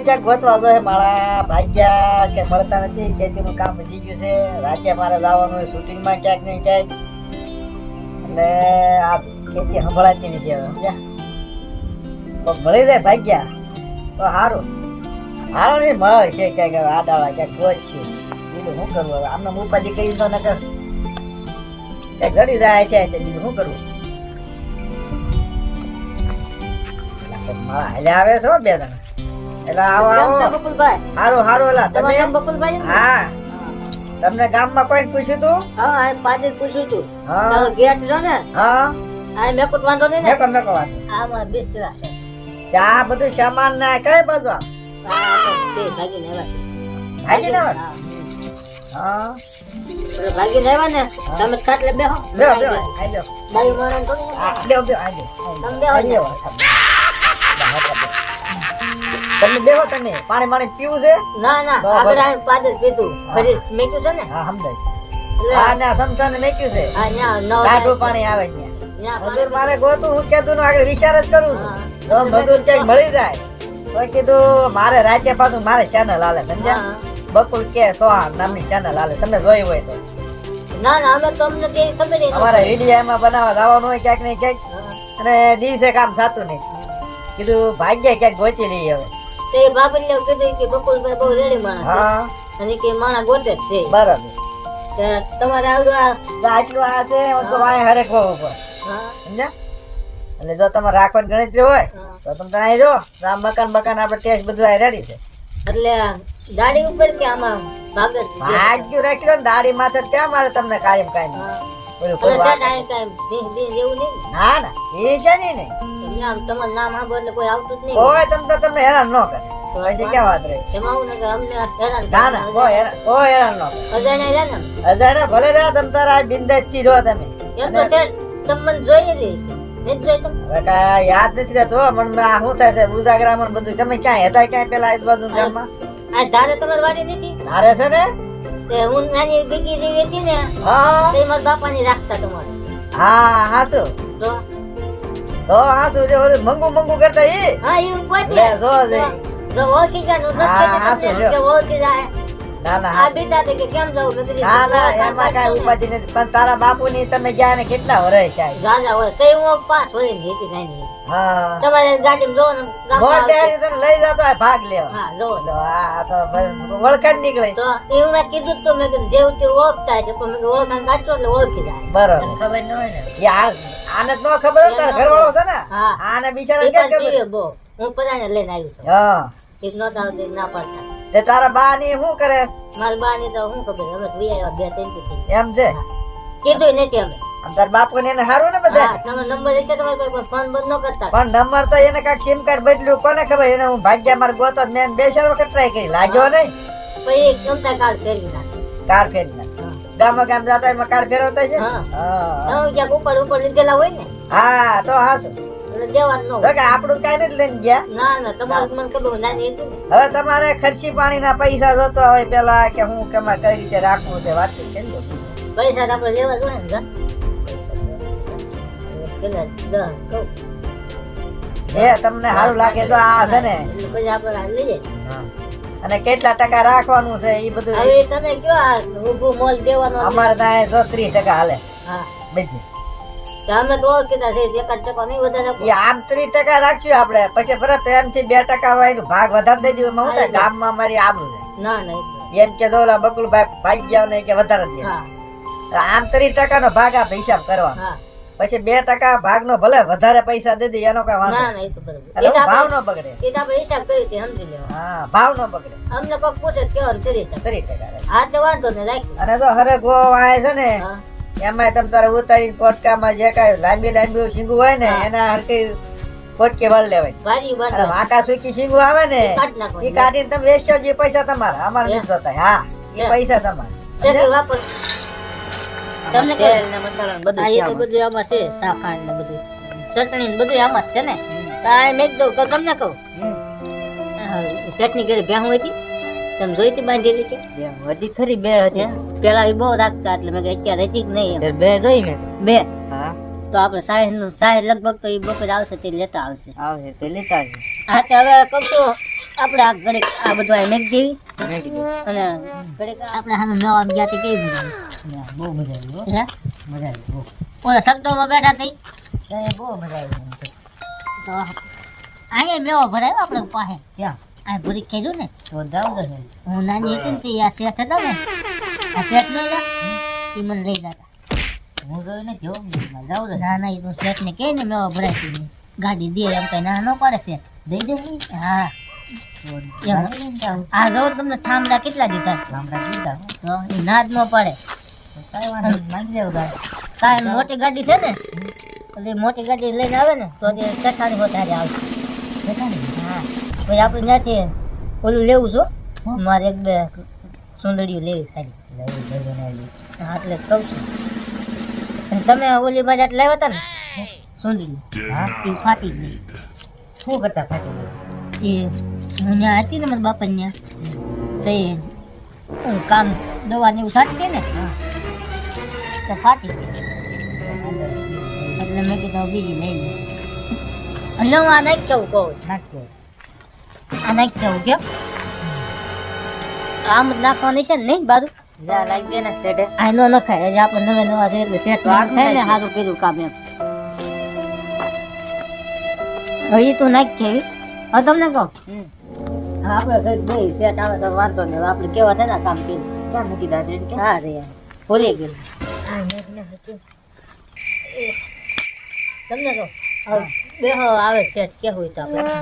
ક્યાંક ક્યાંક જોઈએ. મારા ભાગ્યા કે મળતા નથી. ખેતીનું કામ વધી ગયું છે. રાતે મારે લાવવાનું હોય, શૂટિંગમાં ક્યાંક ને ક્યાંક. એટલે આ ખેતી સંભળાતી નથી હવે, સમજ્યા? મળી જાય ભાગ્યા. તો સારું સારું નહીં મળે છે ક્યાંક હવે આડાળા, ક્યાંક ગોત છે. બીજું શું કરવું હવે? આમને ઉપાધિ કરી તો નકર. ક્યાંક ઘડી જાય છે બીજું શું કરવું? મારા હાલ્યા આવે છે બે જણા. એટલે આવો આવો. બકુલભાઈ. હારું હારું એલા તમે? બકુલભાઈ હા. તમને ગામમાં કોઈ પૂછ્યું તું? હા આ પાદર પૂછ્યું તું હા. ગેટ રહ્યો ને? હા. આ મેકુટ વાંધો નહીં ને? મેકો મેકો વાત આમાં બેસ્ટ રાખે આ બધું સામાન ના કઈ બધું આ? આ બે ભાગીને આવ્યા. ભાગીને આવે? હા. ભાગીને આવ્યા ને? તમે ખાટલે બેહો. બેહો બેહો જાઓ. બાયું મારણ તો આ, બેહો બેહો આઈ જાઓ. તમે બેહો આઈ જાઓ. તમે દેવો તમે. પાણી પાણી પીવું છે? ના ના. આપણે આ પાદર પીતું ફરી મેક્યું છે ને? હા સમજાય. આ ના સમસાને મેક્યું છે. આ ન્યા નો ટાઢું પાણી આવે ત્યાં. મજૂર મારે ગોતું હું કેતું આગળ વિચાર જ કરું છું. તો મજૂર ક્યાંક મળી જાય તો કીધું મારે રાતે પાછું મારે ચેનલ હાલે સમજ્યા? બકુલ કે સો નામની ચેનલ હાલે તમે જોઈ હોય તો. ના ના અમે તમને કઈ ખબર ય અમારે વિડીયામાં બનાવવા જવાનું હોય ક્યાંક ને ક્યાંક. અને દિવસે કામ થતું નહીં. કીધું ભાગ્ય ક્યાંક ગોતી લઈએ હવે. તે બાબરીએ કીધું કે બકુલભાઈ બહુ રેડી માણસ છે. હા. અને કે માણા ગોતે જ છે. બરાબર. તમારે આવડું આ આટલું આ છે તો વાય હરેક હા, સમજ્યા? એટલે જો તમારે રાખવાની ગણતરી હોય તો તમે ત્યાં જો આ મકાન મકાન આપણે કેશ બધું આ રેડી છે. એટલે દાડી ઉપર કે આમાં ભાગ ભાગ્યું રાખી લો ને દાઢી માથે ત્યાં મારે તમને કાયમ કાયમ અને? ના ના? એ છે નહીં નહીં નામ તમારું નામ સાંભળો એટલે કોઈ આવતું જ નહીં. કોઈ તમે તો તમને હેરાન ન કરે. તો હજી ક્યાં વાત રહી? એમાં આવું ને કે અમને હેરાન ના ના કોઈ હેરાન કોઈ હેરાન ન કરે. અજાણ્યા ને? અજાણે ભલે રહ્યા તમે તારા બિંદાસથી રહો તમે. એમ તો છે તમને જોઈએ જ છે. જોઈ યાદ નથી રહેતો મને આ શું થાય છે ઉજાગરામાં મને બધું. તમે ક્યાં હતા ક્યાંય પેલા આજુબાજુ ગામમાં આ ધારે તમારી વાડી નથી? તારે છે ને? તે હું નાની ભીગી જેવી હતી ને હા તે મારા બાપાની રાખતા તમારે. હા હા તો તો હાસુ જે ઓલું મંગુ મંગુ કરતા એ હા એ કોઈ લે જો જે જો ઓળખી જાનું હા, હા, ઓળખી જાય ના ના. આ હા. કે કેમ જાવ મેં ના ના "ના, એમાં કાંઈ કાંઈ ઉપાધિ નથી. પણ તારા બાપુ ની તમે ગયા ને કેટલા વરસ થાય ગાંડા હોય હું તમારે જોવો ને ગામમાં મોર તને લઈ જતો ભાગ લેવા. હા જોવો. આ તો વળખાણ નીકળે. તો એવું મેં કીધું તો મેં કીધું જેવું ઓળખતા છે પણ મેં ઓળખાણ કાઢશો એટલે ઓળખી જાય. બરાબર. ખબર ન હોય ને. એ આને જ ખબર હોય તારા ઘરવાળો છે ને? આને બિચારા પણ ખબર? હું પરાણે લઈને આવ્યો છું. હા. ના પાડતા. તે તારા બા ની શું કરે? મારી બા ની તો શું ખબર હવે તો વી આવ્યા બે ત્રણથી એમ છે? કીધું નથી અમે. તાર બાપુ ને એને સારું ને બધા હા નંબર હશે તમારી પાસે ફોન બંધ ન કરતા. પણ નંબર તો એને કાંઈક સિમ કાર્ડ બદલ્યું કોને ખબર? એને હું ભાગ્યા મારે ગોતો મેં બે ચાર વખત ટ્રાય કરી. લાગ્યો નહીં? પછી ગમતા કાલ ફેરવી નાખે. કાર ફેરી નાખ. ગામો ગામ જતા એમાં કાર ફેરવતા છે હા. હા. ક્યાંક ઉપર ઉપર લીધેલા હોય ને? હા તો હાચું. એટલે દેવાનું ન કે આપણું કાંઈ નથી લઈને ગયા? ના ના તમારું મને ખબર નાની હતી. હવે તમારે ખર્ચી પાણીના પૈસા જોતો હોય પેલા કે હું કેમાં કઈ રીતે રાખવું છે વાત. પૈસા આપણે લેવા જોઈએ ને પેલા દસ કહું. એ તમને સારું લાગે તો આ છે ને. પછી આપણે લઈએ. અને કેટલા ટકા રાખવાનું છે એ બધું? હવે તમે કયો આ ઊભું મોલ દેવાનો? અમારે ત્યાં જો ત્રીસ ટકા હાલે. હા. બીજી. તો તો ઓળખીતા છે એકાદ ટકા નહીં વધારે આમ ત્રીસ ટકા રાખશું આપણે. પછી બરાબર એમથી બે ટકા હોય એનું ભાગ વધારે દઈ દઉં એમાં ગામમાં અમારી આબરું છે. ના ના એમ કે જો બકુલભાઈ ભાઈ ગયા ને કે વધારે દે. આમ ત્રીસ ટકા નો ભાગ આપણે હિસાબ કરવાનો. પછી બે ટકા ભાગ નો ભલે વધારે પૈસા દે દે એનો કઈ વાંધો નહીં. તો તો ભાવ નો બગડે. એ તો હિસાબ કર્યો છે સમજી લેવા હા ભાવ નો બગડે. અમને પૂછે તો કરી ત્રીસ ટકા? હા તો વાંધો ને રાખી અને જો હરે ગો વાય છે ને એમાં તમે તારે ઉતારી પોટકામાં જે કાંઈ લાંબી લાંબી શીંગું હોય ને એના હરકી પોટકે વાળ લેવાય. બાંધવા વાંકા સુકી શીંગું આવે ને એ કાઢીને તમે વેચશો જે પૈસા તમારા. અમારા નથી જોતા હા એ પૈસા તમારા. તમને. ને મસાલા બધું આમાં. બધું આમાં છે. સાફાન ને બધું. ચટણી ને બધું આમાં છે ને? તો આ મેં તમને કહું. ચટણી કરી ભેહું હતી. તમે જોઈ હતી બાંધેલી કે? બે હજી ખરી બે હજી પેલા બહુ રાખતા એટલે મેં અત્યારે હતી નહીં બે જોઈ મેં. બે? હા. તો આપણે સાહેબનું સાહેબ લગભગ તો એ બપોર આવશે તે લેતા આવશે. આવશે તે લેતા આવશે. હા તો હવે કહું તો આપણે આ ઘડીક આ બધું આ મેક દેવી. અને ઘડીક આપણે સામે નવા ગયા તે કેવી મજા ના, બહુ મજા આવી હે. મજા આવી બહુ. ઓલા શબ્દોમાં બેઠા થઈ બહુ મજા આવી તો. અહીંયા મેવો ભરાયો આપણે પાસે ક્યાં? આ ભરી ખાઈ ને તો તો છે. હું નાની હતી ને તે આ શેઠ હતા ને આ શેઠ નહીં હતા એ મને લઈ જતા હું નથી હો માં જાવ તો છે. ના ના એ તો શેઠને કહે ને મેવો ભરાય તી ગાડી દે એમ કઈ ના ન પડે શેઠ દઈ દે ને. હા ને. આ જો તમને થાંભલા કેટલા દીધા ગામડા દીધા. તો એ નાદ ન પડે. કાંઈ મોટી ગાડી છે ને? એટલે મોટી ગાડી લઈને આવે ને તો તે શેઠાણી વધારે આવશે. ને? હા પછી આપણે ત્યાંથી ઓલું લેવું છો મારે એક બે સુંદરીઓ લેવી સારી હા એટલે કહું છું. તમે ઓલી બાજુ લાવ્યા હતા ને સુંદરી હા. એ ફાટી ગઈ. શું કરતા ફાટી ગઈ? એ હું ત્યાં હતી ને મારા બાપા ત્યાં તો એ કામ દવા ને એવું સાચી ગઈ ને તો ફાટી ગઈ. એટલે મેં કીધું બીજી નહીં નવા અને હું આ નાખ કેવું કહું નાખજો. આ નાખ કેવું કેમ આમ જ નાખવાની છે ને નહીં બાજુ? જા દે ને શેઠે. આ નો નખાય હજી આપણે નવે નવા છે એટલે સેટ થાય ને સારું કર્યું કામ એમ. હવે તું નાખ છે હવે તમને કહો? હા, આપણે ઘરે બે સેટ આવે તો વાંધો નહીં આપણે કેવા થાય ને કામ કર્યું. ક્યાં મૂકી કે? હા રે. ભૂલી ગયું. તમને કહો? બે આવે સેટ કે હોય તો આપણે.